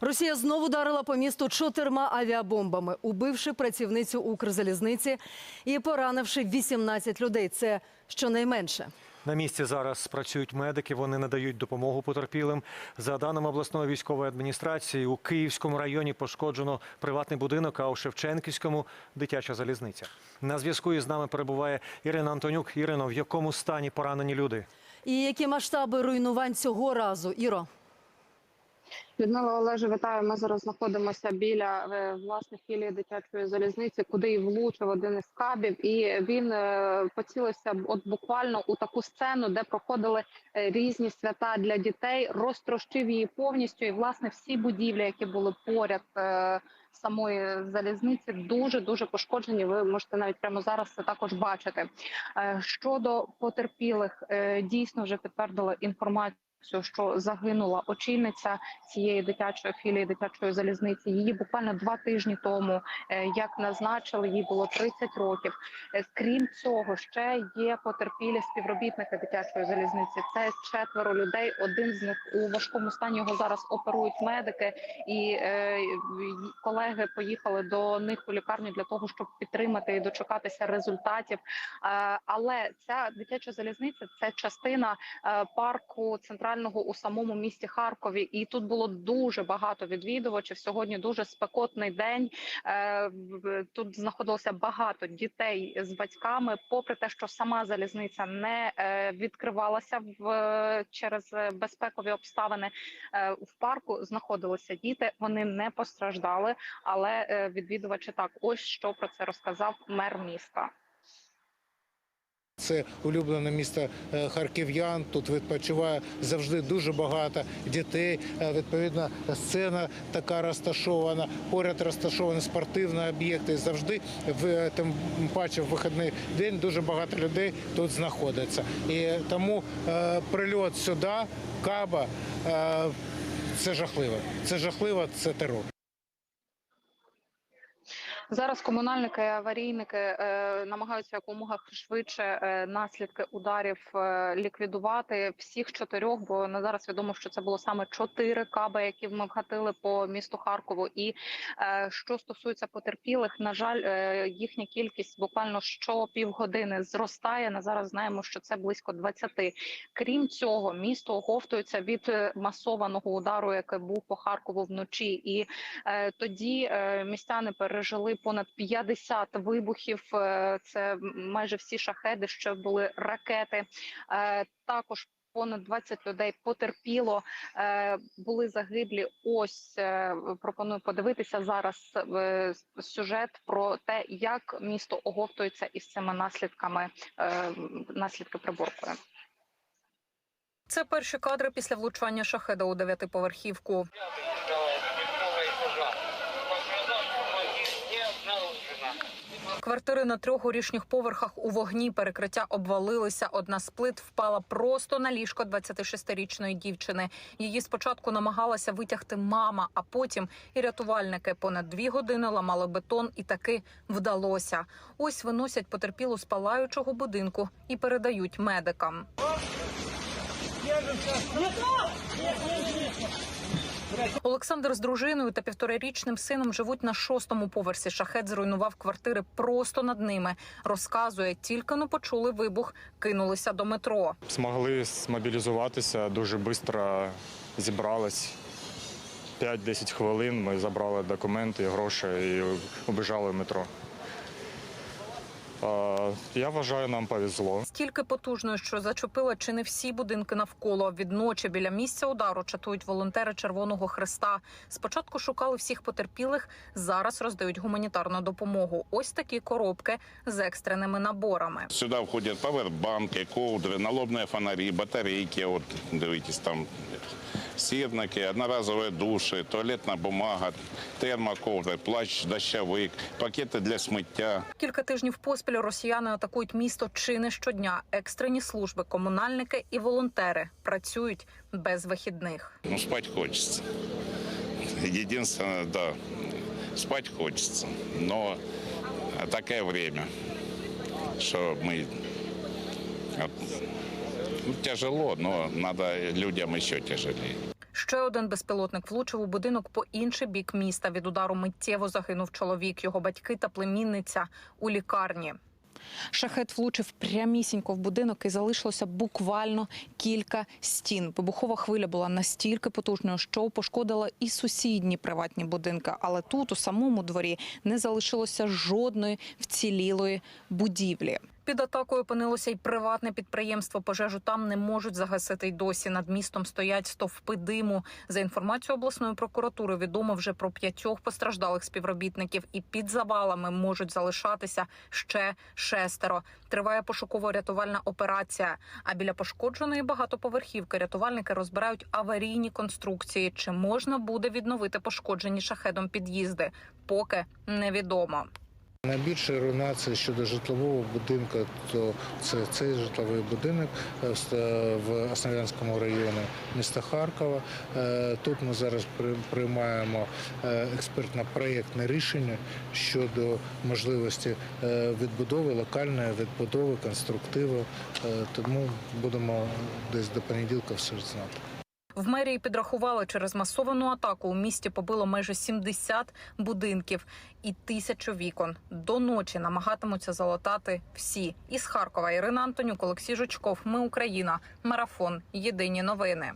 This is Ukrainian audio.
Росія знову ударила по місту чотирма авіабомбами, убивши працівницю Укрзалізниці і поранивши 18 людей. Це щонайменше. На місці зараз працюють медики. Вони надають допомогу потерпілим. За даними обласної військової адміністрації, у Київському районі пошкоджено приватний будинок, а у Шевченківському дитяча залізниця. На зв'язку із нами перебуває Ірина Антонюк. Ірино, в якому стані поранені люди? І які масштаби руйнувань цього разу? Іро. Людмила Олеже, вітаю. Ми зараз знаходимося біля е, власне філії дитячої залізниці, куди і влучив один із кабів, і він е, поцілився от буквально у таку сцену, де проходили е, різні свята для дітей, розтрощив її повністю. І власне всі будівлі, які були поряд самої залізниці, дуже дуже пошкоджені. Ви можете навіть прямо зараз це також бачити. Щодо потерпілих, дійсно вже підтвердили інформацію. Що загинула очільниця цієї дитячої філії дитячої залізниці. Її буквально два тижні тому, е, як назначили, їй було 30 років. Е, Крім цього, ще є потерпілі співробітники дитячої залізниці. Це четверо людей. Один з них у важкому стані його зараз оперують медики, і е, колеги поїхали до них у лікарню для того, щоб підтримати і дочекатися результатів. Е, але ця дитяча залізниця це частина е, парку центрального у самому місті Харкові, і тут було дуже багато відвідувачів. Сьогодні дуже спекотний день. Е, Тут знаходилося багато дітей з батьками. Попри те, що сама залізниця не е, відкривалася в через е, безпекові обставини. В парку знаходилися діти. Вони не постраждали, але відвідувачі так. Ось що про це розказав мер міста. Це улюблене місто е, харків'ян. Тут відпочиває завжди дуже багато дітей. Е, Відповідно, сцена така розташована. Поряд розташовані спортивні об'єкти. Завжди в тим паче в вихідний день дуже багато людей тут знаходиться. І тому е, прильот сюди, каба. е, Це жахливо. Це жахливо, це терор. Зараз комунальники і аварійники е, намагаються якомога швидше е, наслідки ударів е, ліквідувати всіх чотирьох. Бо на зараз відомо, що це було саме чотири каби, які ми вгатили по місту Харкову. І що стосується потерпілих, на жаль, їхня кількість буквально що півгодини зростає. На зараз знаємо, що це близько 20. Крім цього, місто оговтується від масованого удару, який був по Харкову вночі, і Тоді містяни пережили понад 50 вибухів. Е, Це майже всі шахеди, що були ракети. Е, Також понад 20 людей потерпіло, е, були загиблі. Ось пропоную подивитися зараз сюжет про те, як місто оговтується із цими наслідками наслідки приборкою. Це перші кадри після влучання шахеда у дев'ятиповерхівку. Квартири на трьох горішніх поверхах у вогні перекриття обвалилися. Одна з плит впала просто на ліжко 26-річної дівчини. Її спочатку намагалася витягти мама, а потім і рятувальники понад дві години ламали бетон, і таки вдалося. Ось виносять потерпілу з палаючого будинку і передають медикам. Олександр з дружиною та півторарічним сином живуть на шостому поверсі. Шахет зруйнував квартири просто над ними. Розказує, тільки не почули вибух, кинулися до метро. Змогли змобілізуватися, дуже швидко зібрались. 5-10 хвилин ми забрали документи, гроші і убіжали в метро. Я вважаю, нам повезло. Стільки потужною, що зачепила чи не всі будинки навколо. Відночі біля місця удару чатують волонтери Червоного Хреста. Спочатку шукали всіх потерпілих, зараз роздають гуманітарну допомогу. Ось такі коробки з екстреними наборами. Сюда входят павербанки, ковдри, налобные фонари, батарейки, от дивитесь там сірники, одноразові душі, туалетна бумага, термоковдри, плащ, дощовик, пакети для сміття. Кілька тижнів поспіль росіяни атакують місто чи не щодня. Екстрені служби, комунальники і волонтери працюють без вихідних. Ну, спать хочется. Единственное, да, спать хочется. Но такое время, что мы... ну, тяжело, но надо людям еще тяжелее. Ще один безпілотник влучив у будинок по інший бік міста. Від удару миттєво загинув чоловік, його батьки та племінниця у лікарні. Шахет влучив прямісінько в будинок і залишилося буквально кілька стін. Вибухова хвиля була настільки потужною, що пошкодила і сусідні приватні будинки. Але тут, у самому дворі, не залишилося жодної вцілілої будівлі. Під атакою опинилося й приватне підприємство. Пожежу там не можуть загасити й досі. Над містом стоять стовпи диму. За інформацією обласної прокуратури, відомо вже про п'ятьох постраждалих співробітників, і під завалами можуть залишатися ще шестеро. Триває пошуково-рятувальна операція. А біля пошкодженої багатоповерхівки рятувальники розбирають аварійні конструкції. Чи можна буде відновити пошкоджені шахедом під'їзди? Поки невідомо. Найбільша руйнація щодо житлового будинку, то це цей житловий будинок е, в Основ'янському районі міста Харкова. Е, Тут ми зараз приймаємо е, експертно-проєктне рішення щодо можливості відбудови, локальної відбудови, конструктиву. Тому будемо десь до понеділка все знати. В мерії підрахували, через масовану атаку у місті побило майже 70 будинків і тисячу вікон. До ночі намагатимуться залатати всі. Із Харкова Ірина Антонюк, Олексій Жучков. Ми Україна. Марафон. Єдині новини.